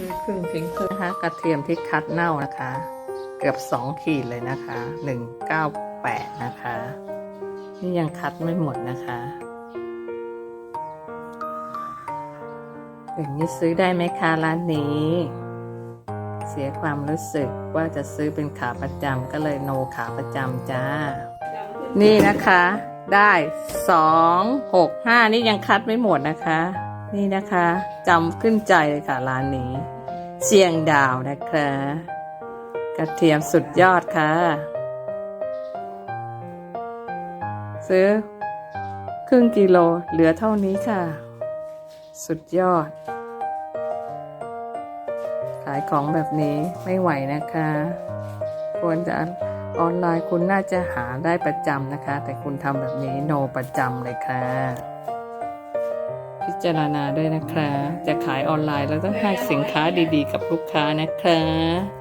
ซื้อครึ่งทิ้งครึ่งนะคะ กระเทียมที่คัดเน่านะคะ เกือบสองขีดเลยนะคะหนึ่งเก้าแปดนะคะ นี่ยังคัดไม่หมดนะคะอย่างนี้ซื้อได้ไหมคะร้านนี้ เสียความรู้สึกว่าจะซื้อเป็นขาประจำก็เลยโนขาประจำจ้า นี่นะคะ ได้สองหกห้านี่ยังคัดไม่หมดนะคะ นี่นะคะจำขึ้นใจเลยค่ะร้านนี้เชียงดาวนะคะกระเทียมสุดยอดค่ะ ซื้อ ครึ่งกิโลเหลือเท่านี้ค่ะ สุดยอด ขายของแบบนี้ไม่ไหวนะคะ ควรจะออนไลน์คุณน่าจะหาได้ประจำนะคะ แต่คุณทำแบบนี้โนประจำเลยค่ะ พิจารณาด้วยนะคะ จะขายออนไลน์เราต้องให้สินค้าดีๆ กับลูกค้านะคะ